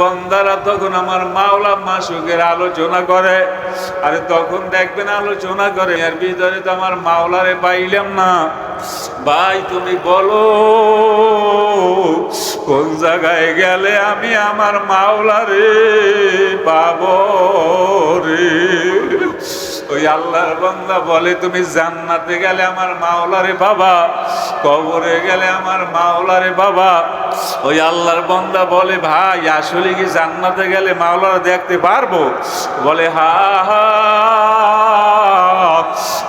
বন্দারা তখন আমার মাওলা মাসুকের আলোচনা করে। আরে তখন দেখবেন আলোচনা করে, এর ভিতরে তো আমার মাওলারে পাইলাম না। ভাই, তুমি বলো, কোন জায়গায় গেলে আমি আমার মাওলারে পাব রে? ওই আল্লাহর বান্দা বলে, তুমি জান্নাতে গেলে আমার মাওলারে বাবা, কবরে গেলে আমার মাওলারে বাবা। ওই আল্লাহর বান্দা বলে, ভাই, আসলে কি জান্নাতে গেলে মাওলারা দেখতে পারব? বলে, হা হা।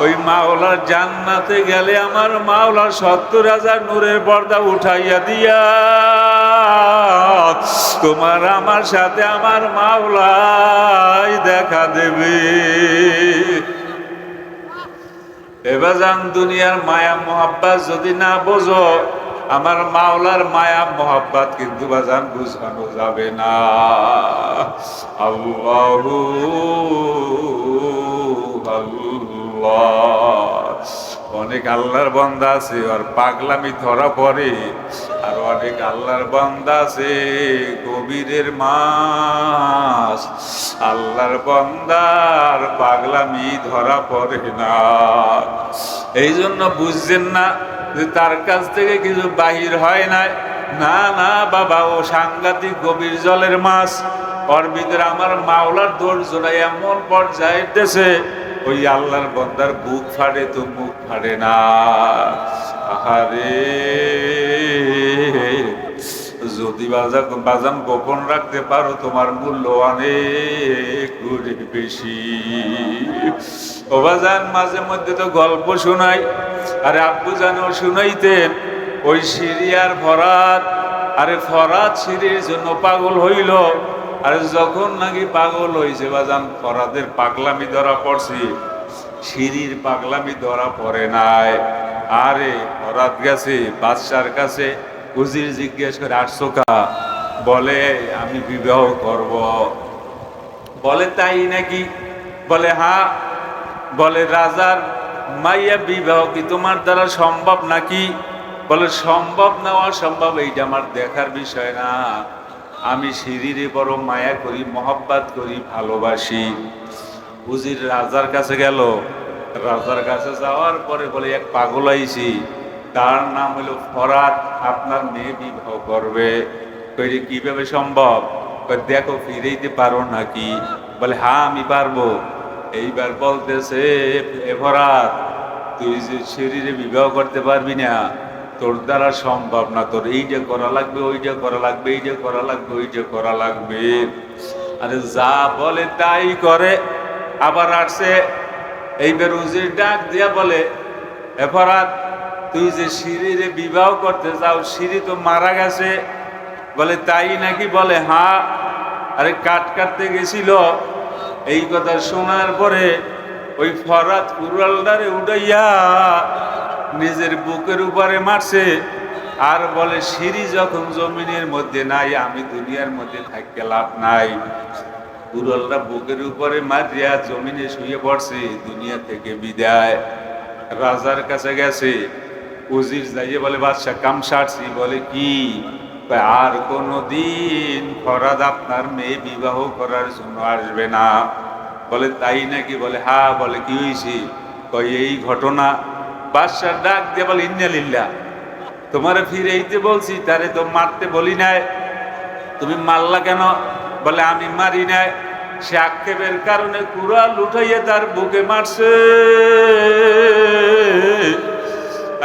ওই মাওলার জান্নাতে গেলে আমার মাওলার সত্তর হাজার নূরের পর্দা উঠাইয়া দিয়া, তোমার আমার সাথে আমার মাওলাই দেখা দেবে। এবার যান, দুনিয়ার মায়া মোহাব্বাত যদি না বোঝো, আমার মাওলার মায়া মোহাব্বাত কিন্তু বাজান বুঝানো যাবে না। আল্লাহ অনেক আল্লাহর বান্দা আছে, আর পাগলামি ধরা পড়ে। আর অনেক আল্লাহর বান্দা আছে, কবিরের মাস। আল্লাহর বান্দার পাগলামি ধরা পড়ে না। এই জন্য বুঝছেন না যে তার কাছ থেকে কিছু বাহির হয় না। না না, বাবা, ও সাংঘাতিক গভীর জলের মাছ। ওর ভিতরে আমার মাওলার ধৈর্যটা এমন পর্যায়ে দেশে ওই আল্লাহর বন্দার বুক ফাড়ে তো মুখ ফাড়ে না। আহারে, যদি বাজা বাজান গোপন রাখতে পারো, তোমার মূল্য অনেক বেশি। ও বাজান, মাঝে মধ্যে তো গল্প শোনাই, আরে আব্বু জানো শুনাইতেন, ওই সিরিয়ার ফরাত, আরে ফরাত সিরির জন্য পাগল হইল। আর যখন নাকি পাগল হয়েছে বা যান ফরাদের পাগলামি ধরা পড়ছে, সিঁড়ির পাগলামি ধরা পড়ে নাই। আরে ফরাত গেছে, বাদশার কাছে উজির জিজ্ঞেস করে, আসছো কা? বলে, আমি বিবাহ করব। বলে, তাই নাকি? বলে হা বলে, রাজার মাইয়া বিবাহ কি তোমার দ্বারা সম্ভব নাকি? বলে, সম্ভব না, অসম্ভব, এইটা আমার দেখার বিষয় না। আমি সিঁড়িরে বড় মায়া করি, মহব্বাত করি, ভালোবাসি। উজির রাজার কাছে গেল। রাজার কাছে যাওয়ার পরে বলে, এক পাগল আইছি। তার নাম হলো ফরাত আপনার মেয়ে বিবাহ করবে। কইরে কীভাবে সম্ভব? দেখো, ফিরেইতে পারো নাকি? বলে হ্যাঁ আমি পারব। এইবার বলতেছে, এ ফরাত তুই যে শরীরে বিবাহ করতে পারবি না তোর দ্বারা সম্ভব না, তোর এইটা করা লাগবে ওইটা করা লাগবে এইটা করা লাগবে ওইটা করা লাগবে। আরে যা বলে তাই করে, আবার আসছে এইবার উজির ডাক দিয়া বলে এফরাত তুই যে সিঁড়িরে বিবাহ করতে যাও, সিঁড়ি তো মারা গেছে। বলে, তাই নাকি? বলে হ্যাঁ আরে কাট কাটতে গেছিল। এই কথা শোনার পরে ওই ফরাত কুরালদারে উড়াইয়া নিজের বুকের উপরে মারছে। আর বলে, সিঁড়ি যখন জমিনের মধ্যে নাই, আমি দুনিয়ার মধ্যে থাকতে লাভ নাই। কুরলরা বুকের উপরে মারিয়া জমিনে শুয়ে পড়ছে, দুনিয়া থেকে বিদায়। রাজার কাছে গেছে। উজির যাইয়ে বলে, বাদশাহ, কাম সারছি। বলে, কি? আর কোনো দিন ফরাদ আপনার মেয়ে বিবাহ করার জন্য আসবে না। বলে, তাই নাকি? বলে হা বলে, কি হয়েছে কয়, এই ঘটনা বাদশাহ ডাক দিয়ে বলে তোমার ফিরে এইতে বলছি, তারে তো মারতে বলি নাই। তুমি মারলা কেন? বলে, আমি মারি নাই। সে আক্ষেপের কারণে কুড়াল উঠাইয়ে তার বুকে মারছে।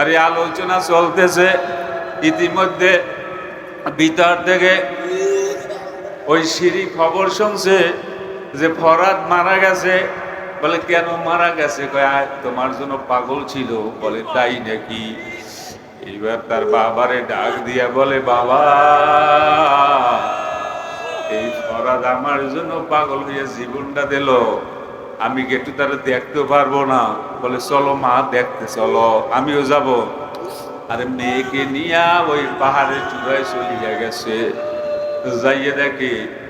আর আলোচনা চলতেছে। ইতিমধ্যে ভিতর থেকে ওই সিঁড়ি খবর শুনছে যে ফরাদ মারা গেছে। বলে কেন মারা গেছে? কয় "আয়, তোমার জন্য পাগল ছিল। বলে তাই নাকি? এইবার তার বাবারে ডাক দিয়া বলে বাবা এই ফরাদ আমার জন্য পাগল হয়ে জীবনটা দিল। আমি একটু তারা দেখতে পারব না? বলে চলো মা দেখতে চলো আমিও যাব। আরে মেয়েকে নিয়ে ওই পাহাড়ের চূড়ায় চলিয়া গেছে। যাইয়ে দেখে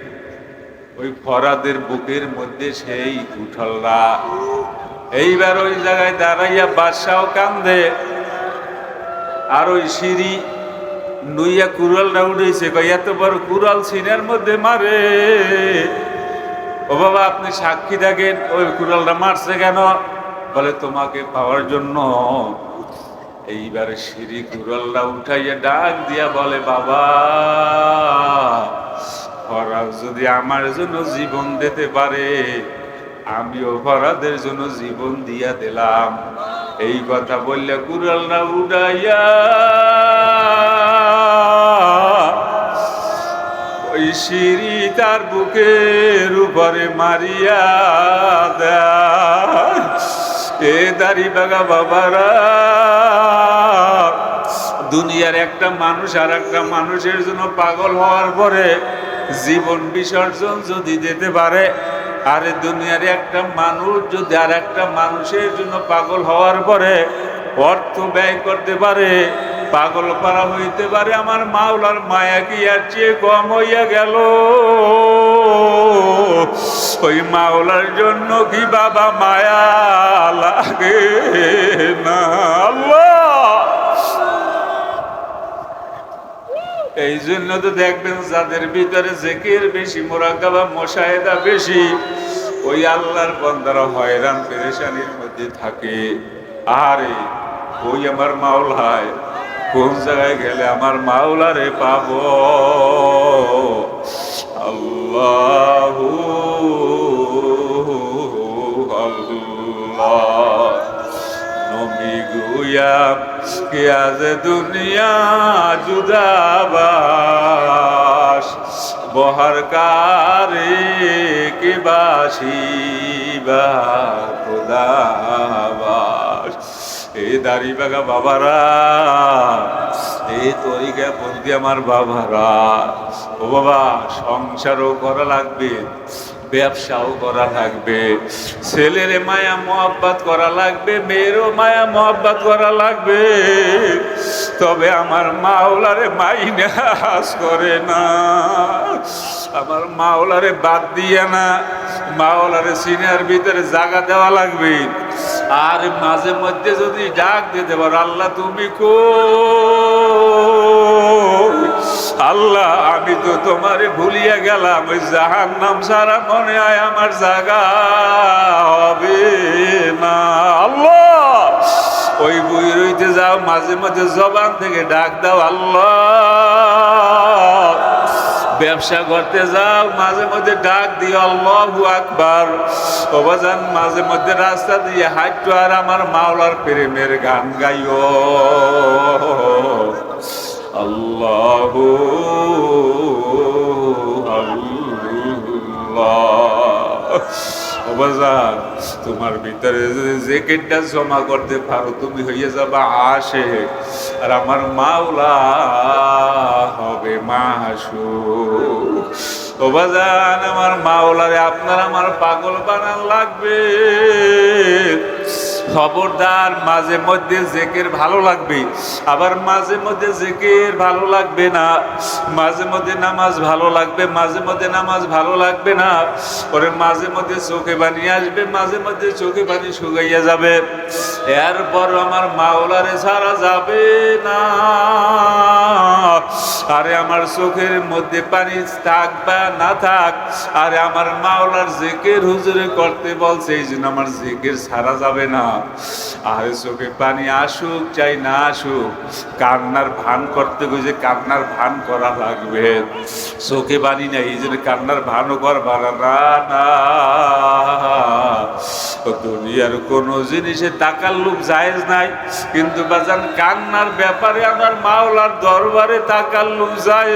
ওই ফরাদের বুকের মধ্যে সেই উঠলরা এইবার ওই জায়গায় দাঁড়াইয়া বাদশাও কান্দে। আর ওই সিঁড়ি নুইয়া কুড়ালটা উঠেছে এত বড় কুড়াল সিনের মধ্যে মারে। ও বাবা, আপনি সাক্ষী থাকেন ওই কুড়ালটা মারছে কেন? বলে, তোমাকে পাওয়ার জন্য। এইবারে সিঁড়ি কুড়ালটা উঠাইয়া ডাক দিয়া বলে, বাবা ফরাজ যদি আমার জন্য জীবন দিতে পারে, আমিও ফরাদের জন্য জীবন দিয়া দিলাম। এই কথা বললে কুড়ালটা উঠাইয়া ওই সিঁড়ি তার বুকের উপরে মারিয়া এ দাড়ি বাগা বাবারা, দুনিয়ার একটা মানুষ আর একটা মানুষের জন্য পাগল হওয়ার পরে জীবন বিসর্জন যদি দিতে পারে, আরে দুনিয়ার একটা মানুষ যদি আর একটা মানুষের জন্য পাগল হওয়ার পরে অর্থ ব্যয় করতে পারে, পাগল পারা হইতে পারে, আমার মাওলার মায়া কি আর চেয়ে কম হইয়া গেল? ওই মাওলার জন্য কি বাবা মায়া লাগে না? আল্লাহ! এই জন্য তো দেখবেন যাদের ভিতরে জেকের বেশি, মোরাকাবা মশাহেদা বেশি, ওই আল্লাহর বন্দারা হয়রান, পেরেশানির মধ্যে থাকে। আরে ওই আমার মাওলায়, কোন জায়গায় গেলে আমার মাওলারে পাব? আল্লাহ আল্লাহ, নবী গুয়াম কে আজ দুনিয়া জুদাবাস বহার কারে কে বাসিবা খোদাবাস। এই দাড়ি বাগা বাবারা এই তরিকা বন্দি আমার বাবারা। ও বাবা, সংসারও করা লাগবে। ব্যবসাও করা লাগবে। ছেলের মায়া মহব্বত করা লাগবে, মেয়েরও মায়া মহব্বত করা লাগবে। তবে আমার মাওলারে মাইনাস করে না। আমার মাওলারে বাদ দিয়ে না। মাওলারে সিনিয়র ভিতরে জায়গা দেওয়া লাগবে। আর মাঝে মধ্যে যদি ডাক দিতে পারো, আল্লাহ তুমি কো আল্লাহ, আমি তো তোমারে ভুলিয়া গেলাম, ওই জাহান নাম সারা মনে আয় আমার জাগা হবে না। আল্লাহ, ওই বই রইতে যাও, মাঝে মাঝে জবান থেকে ডাক দাও, আল্লাহ। ব্যবসা করতে যাও, মাঝে মধ্যে ডাক দিও, আল্লাহু আকবার। অবাজান মাঝে মধ্যে রাস্তা দিয়ে হাঁটতো আর আমার মাওলার প্রেমের গান গাইও। আল্লাহ তোমার ভিতরে জ্যাকেটটা জমা করতে পারো, তুমি হইয়া যাবা আসে আর আমার মাওলা হবে মাসু আমার মাওলারে আপনার আমার পাগল বানান লাগবে। খবরদার, মাঝে মধ্যে জেকের ভালো লাগবে, আবার মাঝে মধ্যে জেকের ভালো লাগবে না। মাঝে মধ্যে নামাজ ভালো লাগবে, মাঝে মধ্যে নামাজ ভালো লাগবে না। পরে মাঝে মধ্যে চোখে পানি আসবে, মাঝে মধ্যে চোখে পানি শুকাইয়া যাবে। এরপর আমার মাওলারে ছাড়া যাবে না। আরে আমার চোখের মধ্যে পানি থাক বা না থাক, আরে আমার মাওলার জেকের হুজুরে করতে বলছে, এই জন্য আমার জেকের ছাড়া যাবে না। আরে চোখে পানি আসুক চাই না আসুক, কান্নার ভান করতে গেছে কান্নার ভান করা লাগবে। চোখে পানি নাই, এই জন্য কান্নার ভানও না না। দুনিয়ার কোন জিনিসে লোভ জায়েজ নাই। কিন্তু বাজান, কান্নার ব্যাপারে আমার মাওলার দরবারে লোভ যায়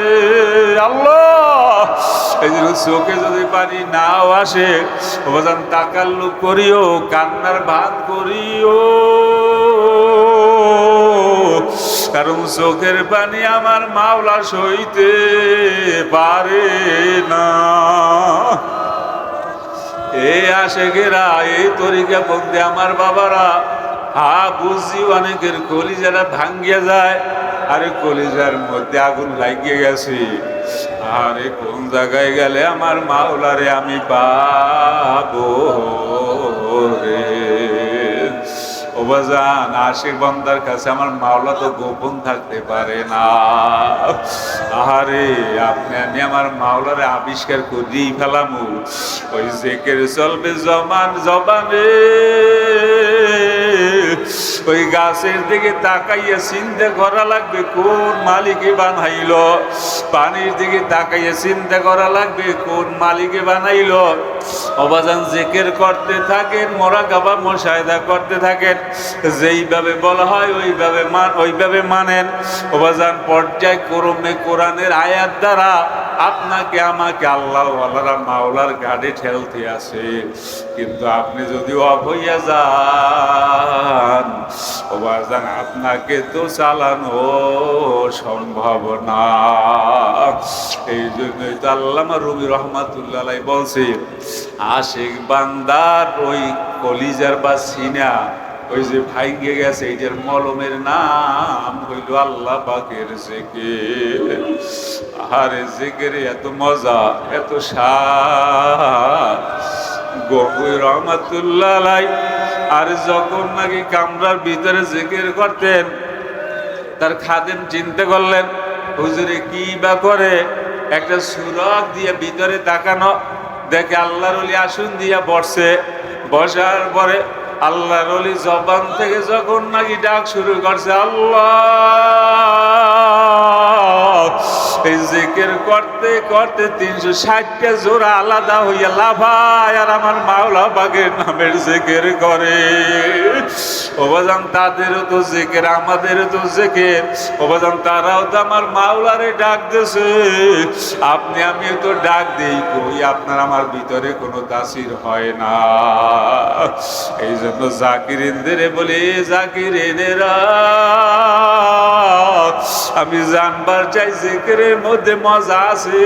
আল্লাহ! চোখে যদি পানি নাও আসে বাজান লোভ করিও, কান্নার ভাত করিও। কারণ চোখের পানি আমার মাওলা সইতে পারে না। আসে গেরা এই তরিকা বলতে আমার বাবারা। হা, বুঝছি অনেকের কলিজারা ভাঙ্গিয়া যায়, আরে কলিজার মধ্যে আগুন লাগিয়ে গেছে। আরে কোন জায়গায় গেলে আমার মাওলারে আমি পাবো রে? ওবাজান আশিক বন্দার কাছে আমার মাওলা তো গোপন থাকতে পারে না। আহারে, আপনি, আমি আমার মাওলারে আবিষ্কার করিয়েই ফেলামু। ওই জেকের চলবে জমান জবানে। ওই গাছের দিকে তাকাইয়া চিন্তা করা লাগবে, কোন মালিকে বানাইল? পানির দিকে তাকাইয়া চিন্তা করা লাগবে, কোন মালিকে বানাইল? অবাজান জেকের করতে থাকেন, মরা গাবা মশায়দা করতে থাকেন, যেইভাবে বলা হয় ওইভাবে মান ওইভাবে মানেন। অবাজান পর্যায়ক্রমে কোরআনের আয়াত দ্বারা আপনাকে আমাকে আল্লাহ আল্লাহরা মাওলার গাড়ি ঠেলতে আসে কিন্তু আপনি যদি অফ হইয়া যান ওবাজান আপনাকে তো চালানো সম্ভব না। এই জন্যই তো আল্লামা রবি রহমাতুল্লাহ বলছে, আশেক বান্দার ওই কলিজার বা সিনা ওই যে ভাইগে গেছে এইটার মলমের নাম হইল আল্লাহ পাকের জেকের। আরে জেকের, এত মজা, এত স্বাদ। আলাই আর যখন নাকি কামরার ভিতরে জেকের করতেন, তার খাদেম চিন্তা করলেন, হুজুরে, কি বা করে? একটা সুরক দিয়ে ভিতরে তাকানো, দেখে আল্লাহর আসুন দিয়া বসছে বসার পরে আল্লাহর জবান থেকে যখন নাকি ডাক শুরু করছে আল্লাহ! এই জিকির করতে করতে তিনশো ষাটটা জোড়া আলাদা হইয়া লাভায় আর আমার মাওলা বাগের নামের জিকির করে। ওবাজান তাদেরও তো জেকের, আমাদেরও তো জেকের। ওবাজান তারাও তো আমার মাওলারে ডাক দিছে আপনি, আমিও তো ডাক দেই কই, আপনার আমার ভিতরে কোনো তাসির হয় না। এই জন্য জাকিরিনদের বলে, জাকিরিনেরা আমি জানবার চাই জেকেরের মধ্যে মজা আছে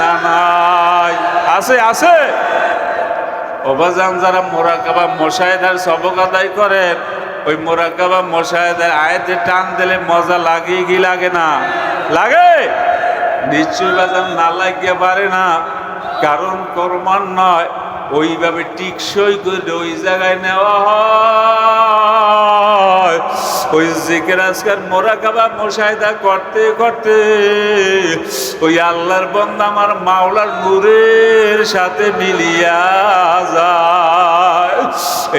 না নাই? আছে আছে। অবাজান যারা মোরাকাবা মশাহেদার সবক আদায় করেন, ওই মোরাকাবা মশাহেদার আয়াতে টান দিলে মজা লাগে কি লাগে না? লাগে? নিশ্চয় বাজান, না লাগিয়ে পারে না। কারণ কর্মান নয় ওইভাবে টিকসই করে ওই জায়গায় নেওয়া হয়। ওই জিকের আজকাল মোরাকাবা মোশাহিদা করতে করতে, ওই আল্লাহর বন্ধ আমার মাওলার নূরের সাথে মিলিয়া যায়।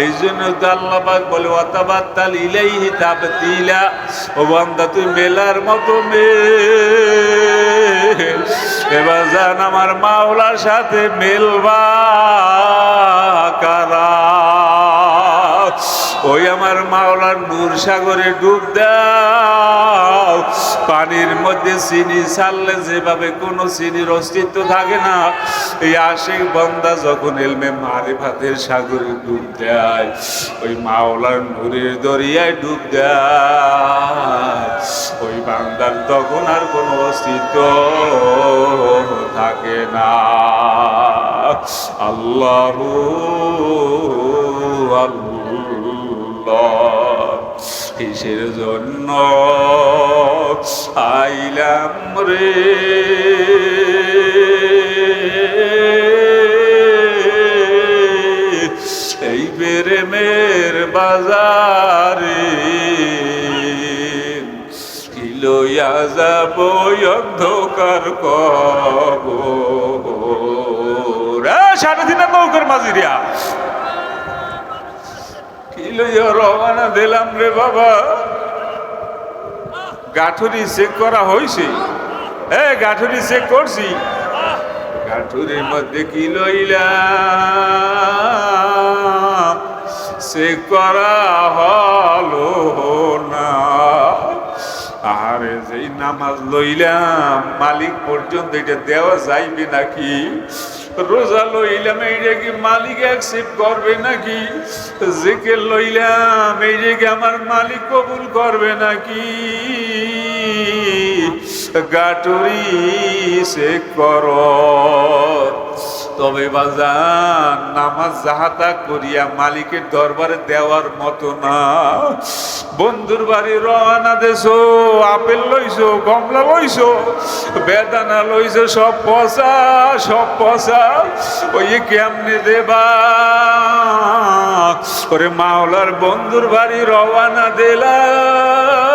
এই জন্য তো আল্লাহ পাক বলে অতাবাত্তাল ইলাইহি তাবতিলা। ও বান্দা, তুই মেলার মতো মেল। এবার জান আমার মাওলার সাথে মেলবা। ওই আমার মাওলার নূর সাগরে ডুব দাও। পানির মধ্যে চিনি ছাড়লে যেভাবে কোনো চিনির অস্তিত্ব থাকে না, এই আশিক বন্দা যখন এলমে মারে ভাতের সাগরে ডুব দেয়, ওই মাওলার নূরের দরিয়ায় ডুব দেয়। ওই বান্দার তখন আর কোনো অস্তিত্ব থাকে না। আল্লাহ আল্লাহ কিসের জন্য আইলাম রে? এই প্রেমের বাজারে লইয়া যাব অন্ধকার কব সাড়ে দিনের নৌকার মাঝিরিয়া লইয়া রওনা দিলাম রে বাবা। গাঠুরি চেক করা হয়েছে এ, গাঠুরি চেক করছি। গাঠুরির মধ্যে কি লইলাম? চেক করা হলো না। আরে যেই নামাজ লইলাম, মালিক পর্যন্ত এটা দেওয়া যাইবে নাকি? রোজা লইলাম এইটা কি মালিক অ্যাকসেপ্ট করবে নাকি? জেকে লইলাম, এই কি আমার মালিক কবুল করবে নাকি? গাটুরি সে কর তবে বাজান, নামাজ জাহাতা করিয়া মালিকের দরবারে দেওয়ার মতো না। বন্ধুর বাড়ি রওনা দেছো, আপেল লইছো কমলা লইছো, বেদানা লইছো, সব পচা সব পচা। ওই কেমনে দেবা? ওরে মাওলার বন্ধুর বাড়ি রওয়ানা দিলাম।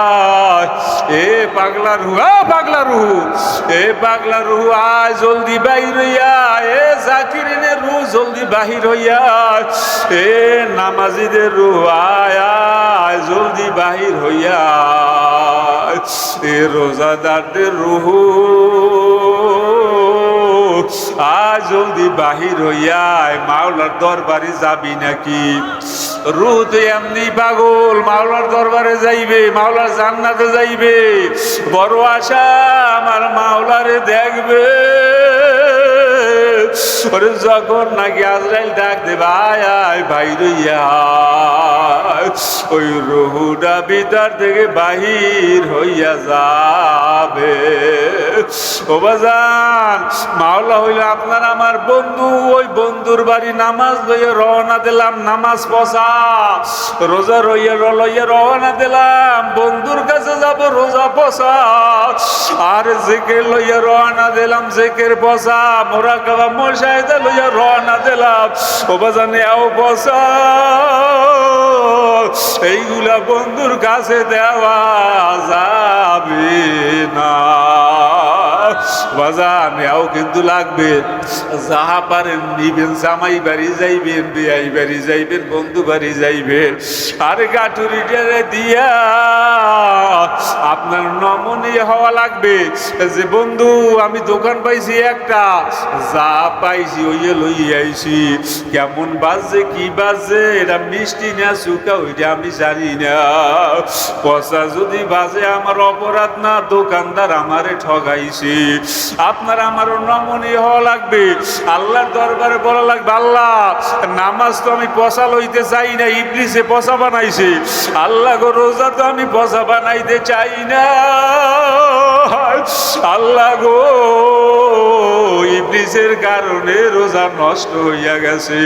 এ পাগলা রুহ পাগলা রুহু। এ পাগলা রুহু আয় জলদি বাহির হইয়া, এ জাকিরিনের রু জলদি বাহির হইয়া, এ নামাজিদের রু আয় আয়, জলদি বাহির হইয়া, এ রোজাদারদের রুহু। আজ জলদি বাহির হইয়ায় মাওলার দরবারে যাবি নাকি? রুহ তো এমনি পাগল, মাওলার দরবারে যাইবে, মাওলার জান্নাতে যাইবে। বড় আশা আমার মাওলারে দেখবে। ওরে যখন নাকি আজরাইল ডাক দেবে? আয় আয়, ভাই রইয়া। ওই রহুটা ভিতর থেকে বাহির হইয়া যাবে। ও বাজান, মাওলা হইল আপনার আমার বন্ধু। ওই বন্ধুর বাড়ি নামাজ লইয়া রওনা দিলাম, নামাজ পসা রোজা রইয়া লইয়া রওনা দিলাম, বন্ধুর কাছে যাব, রোজা পসা আর জেকের লইয়া রওনা দিলাম, জেকের পসা মোরা কাবা মশাইদা লইয়া রওনা দিলাম। ও বাজানে এও পসা এইগুলা বন্ধুর কাছে দেওয়া যাবে না। বাজান, এও কিন্তু লাগবে। যাহা পারেন নিবেন, জামাই বাড়ি যাইবেন, বিয়াই বাড়ি যাইবেন, বন্ধু বাড়ি যাইবেন। আর গাঠুরি টেরে দিয়া, আপনার নমনীয় হওয়া লাগবে। যে বন্ধু, আমি দোকান পাইছি একটা, যা পাইছি ওইয়ে লই আইছি। কেমন বাজছে কি বাজছে এটা মিষ্টি না সুকা ওইটা আমি জানি না। পয়সা যদি বাজে, আমার অপরাধ না, দোকানদার আমারে ঠগাইছে। আপনার আমারও নমনীয় হওয়া লাগবে। আল্লাহর দরবারে বলা লাগবে, আল্লাহ, নামাজ তো আমি পচা লইতে চাই না, ইবলিসে পচা বানাইছে। আল্লাহ গো, রোজা তো আমি পচা বানাইতে চাই না। আল্লাহ গো, ইবলিসের কারণে রোজা নষ্ট হইয়া গেছে।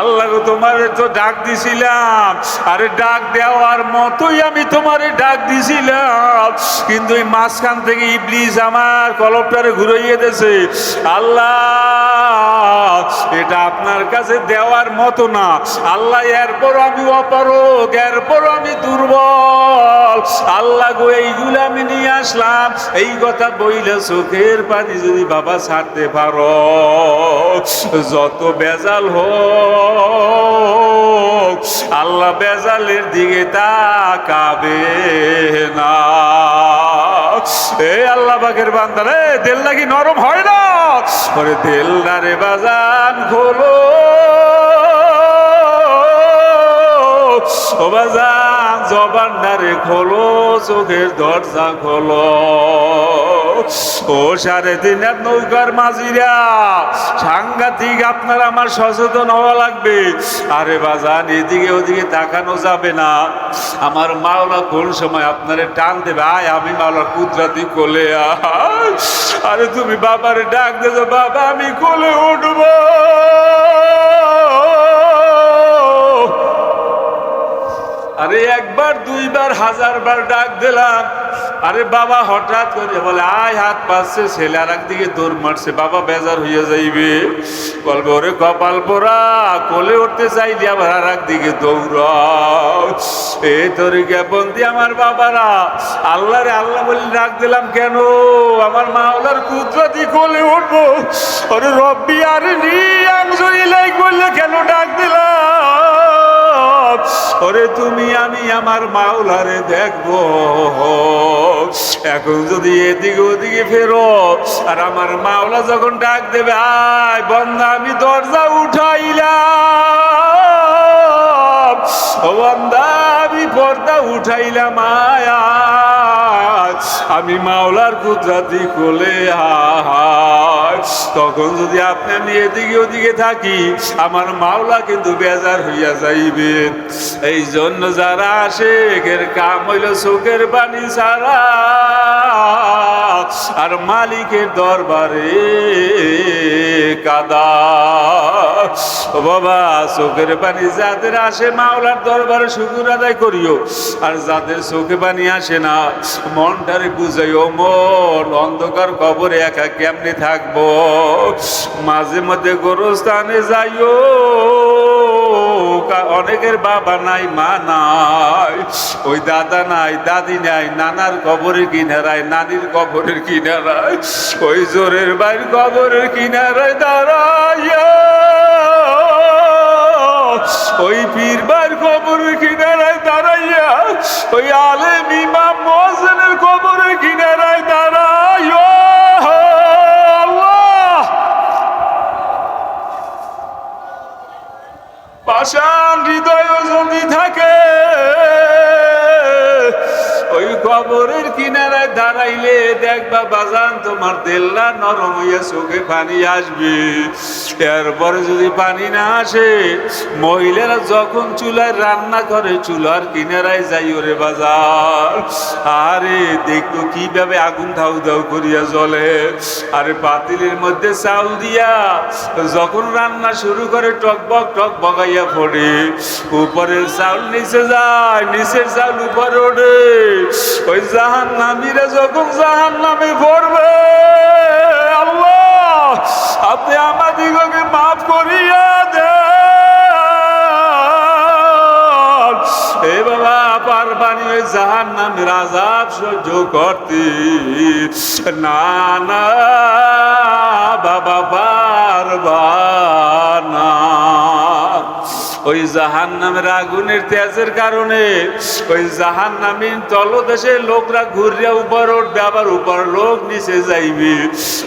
আল্লাহ গো, তোমার তো ডাক দিছিলাম। আরে ডাক দেওয়ার মতোই আমি তোমারে ডাক দিছিলাম। কিন্তু এই মাঝখান থেকে ইবলিস আমার কলপটারে ঘুরাইয়ে দিয়েছে আল্লাহ এটা আপনার কাছে দেওয়ার মতো না। আল্লাহ এরপর আমি অপারক এরপর আমি দুর্বল। আল্লাহ গো, এইগুলো আমি নিয়ে আসলাম। এই কথা বইলে চোখের পানি যদি বাবা ছাড়তে পারো। যত বেজাল হোক, আল্লাহ বেজালের দিকে তাকাবে না। এ আল্লাহ বাগের বান্দা রে, তেল নাকি নরম হয় না? ওরে তেল না রে বাজান, খোলো। ও বাজান, জবান নারে খোলো, চোখের দরজা খোলো। ও সাড়ে তিন হাত নৌকার মাঝিরা, সাংঘাতিক আপনার আমার সচেতন হওয়া লাগবে। আরে বাজান এদিকে ওদিকে তাকানো যাবে না। আমার মাওলা কোন সময় আপনারে টান দেবে? আয়, আমি মাওলা কুদরাতি কোলে। আরে তুমি বাবারে ডাক দেছো বাবা, আমি কোলে উঠবো। আরে একবার, দুইবার হাজার বার ডাক দিলাম। আরে বাবা, হঠাৎ করে বলে, আয় হাত পাচ্ছে ছেলে আর একদিকে দৌড় মারছে, বাবা বেজার হইয়া যাইবে। বলবে, ওরে কপাল পোড়া, কোলে উঠতে চাইলি আবার আর একদিকে দৌড়াও এ তরিকা বন্দি আমার বাবারা। আল্লাহ রে আল্লাহ বলে ডাক দিলাম কেন? আমার মা মাওলার কুদরতি কোলে উঠবো। ওরে রব্বি, আর নি বললে কেন ডাক দিলাম? ওরে তুমি, আমি আমার মাওলারে দেখব এখন যদি এদিকে ওদিকে ফেরো, আর আমার মাওলা যখন ডাক দেবে, আয় বন্ধা আমি দরজা উঠাইলা ও বন্ধা আমি পর্দা উঠাইলাম আয়। আমি মাওলার কুদরাতি কোলে তখন যদি আপনি আমি এদিকে ওদিকে থাকি, আমার মাওলা কিন্তু বেজার হইয়া যাইবে। এই জন্য যারা আসে এর কাম হইল চোখের পানি সারা আর মালিকের দরবারে কাদা। ও বাবা, চোখের পানি যাদের আসে, মাওলার দরবারে শুকুর আদায় করিও। আর যাদের চোখে পানি আসে না, মনটারে বুঝাইও, মন অন্ধকার কবরে একা কেমনে থাকব? মাঝে মধ্যে গোরস্থানে যাইও। অনেকের বাবা নাই, মা নাই। ওই দাদা নাই, দাদি নাই, নানার কবরের কিনারায়, নানির কবরের কিনারায়, ওই জোরের বাইর কবরের কিনারায় দাঁড়াইয়া। ওই পীরবার কবরের কিনারায় দাঁড়াইয়া, ওই আলেম ইমাম মহসেনের কবরের কিনারায় দাঁড়াইয়া। পাষাণ হৃদয় যদি থাকে ওই কবরের কিনারায় দাঁড়াইলে দেখবা বাজান তোমার দেল্লা নরম হইয়া চোখে পানি আসবে। এরপরে যদি পানি না আসে, মহিলারা যখন চুলায় রান্না করে, চুলার কিনারায় যাই ওরে বাজার। আরে দেখতো কীভাবে আগুন ধাউ ধাউ করিয়া জ্বলে। আরে পাতিলের মধ্যে চাউল দিয়া যখন রান্না শুরু করে টকবক টক বগাইয়া পড়ে উপরের চাউল নিচে যায়, নিচের চাউল উপরে ওঠে। ওই জাহান নামীরা যখন জাহান নামে পড়বে, আল্লাহ, আপনি আমাদিগকে মাফ করিয়া ওই জাহান নামের আজাব সহ্য করতে। না বাবা পারবানা ওই জাহান নামের আগুনের তেজের কারণে ওই জাহান নামের তলদেশে লোকরা ঘুরিয়া উপর উঠবে, আবার উপর লোক নিচে যাইবে।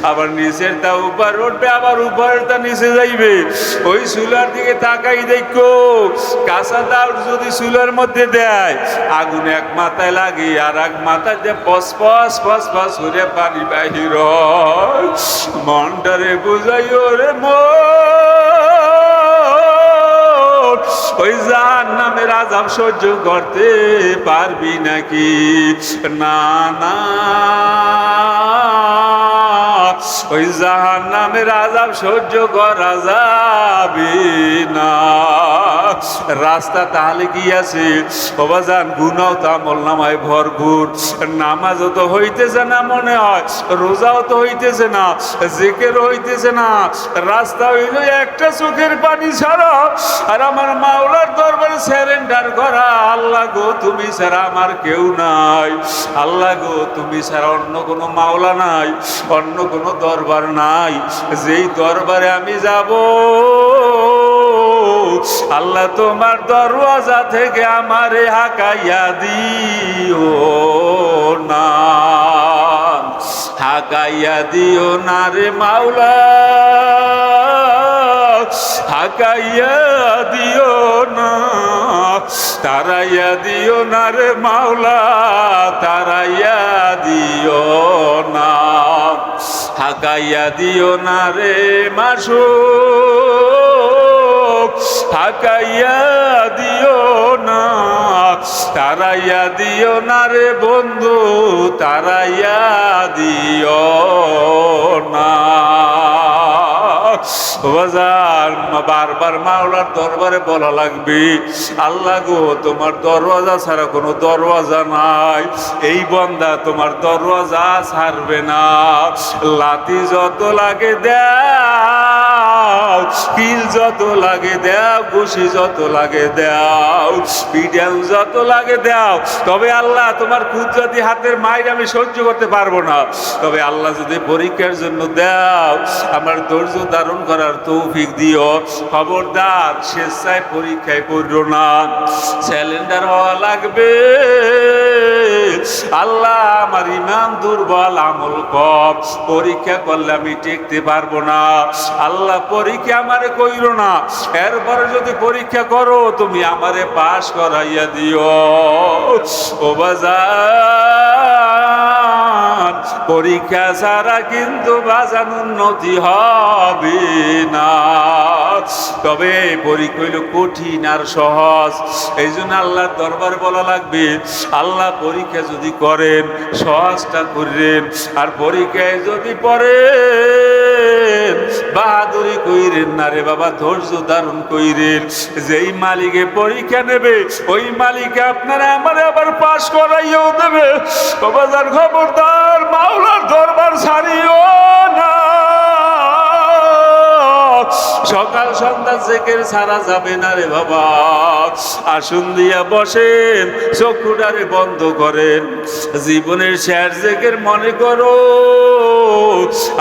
আবার নিচের তা উপর উঠবে, আবার উপরের তা নিচে যাইবে। ওই চুলার দিকে তাকাই দেখো, কাঁচা দাউর যদি চুলার মধ্যে দেয়, আগুন এক মাথায় লাগে আর এক মাথায় দিয়ে পস পস পস পস করে পানি বাহির। মনটারে বুঝাইও রে মন। ওই নামের আজাব সহ্য করতে পারবি নাকি? না না। ওই জাহান নামের আজাব সহ্য করা যাবে না। রাস্তা তাহলে কি আছে? বাবা যান গুনাও তা নামায় ভরপুর। নামাজও তো হইতেছে না মনে হয়, রোজাও তো হইতেছে না জেকের হইতেছে না। রাস্তা হইল একটা চোখের পানি ছাড়া। আর আমার মাওলার দরবারে স্যারেন্ডার করা, আল্লাহ গো, তুমি ছাড়া আমার কেউ নাই। আল্লাহ গো, তুমি ছাড়া অন্য কোনো মাওলা নাই, অন্য কোনো দরবার নাই, যেই দরবারে আমি যাব, আল্লাহ তোমার দরওয়াজা থেকে আমারে হাকাইয়া দিও না। হাকাইয়া দিও না রে মাওলা, হাকাইয়া দিও না, তারাইয়া দিও না রে মাওলা, তারাইয়া দিও না। হাকাইয়া দিও না রে মাসু থাকাইয়া দিও না, তারাইয়া দিও না রে বন্ধু, তারাইয়া দিও না। বাজার বারবার মাওলার দরবারে বলা লাগবে, আল্লাহ গো, তোমার দরওয়াজা ছাড়া কোনো দরওয়াজা নাই। এই বন্দা, তোমার দরওয়াজা ছাড়বে না। লাতি যত লাগে দাও কিল যত লাগে দাও ঘুষি যত লাগে দাও পিডিয়াম যত লাগে দাও। তবে আল্লাহ, তোমার কুদরতি হাতের মায়ের আমি সহ্য করতে পারব না। তবে আল্লাহ যদি পরীক্ষার জন্য দাও, আমার ধৈর্য ধারণ করার তৌফিক দিও। খবরদার, স্বেচ্ছায় পরীক্ষায় পড়ো না। স্যালেন্ডার হওয়া লাগবে। আল্লাহ আমার ইমান দুর্বল, আমল কম। পরীক্ষা করলে আমি টিকতে পারব না। আল্লাহ পরীক্ষা আমারে কইরো না। এরপরে যদি পরীক্ষা করো, তুমি আমারে পাশ করাইয়া দিও। ও বাজার। পরীক্ষা ছাড়া কিন্তু বাজান উন্নতি হবে না। তবে পরীক্ষা হইল কঠিন আর সহজ। এই জন্য আল্লাহর দরবার বলা লাগবে, আল্লাহ পরীক্ষা যদি করেন, সহজটা করেন। আর পরীক্ষায় যদি পড়েন বাহাদুরি কইরেন না রে বাবা, ধৈর্য ধারণ কইরেন। যেই মালিকে পরীক্ষা নেবে, ওই মালিকে আপনারা আমার আবার পাশ করাইও দেবে। বাবাজার খবরদার, মাওলার দরবার ছাড়িও না। সকাল সন্ধ্যা জেকের ছাড়া যাবে না রে বাবা। আসুন দিয়া বসেন, চক্ষুটারে বন্ধ করেন। জীবনের শেষ জেকের মনে করো,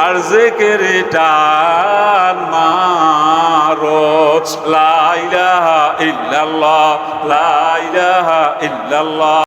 আর জেকের টান মারো। লাইলাহা ইল্লাল্লাহ লাইলাহা ইল্লাল্লাহ।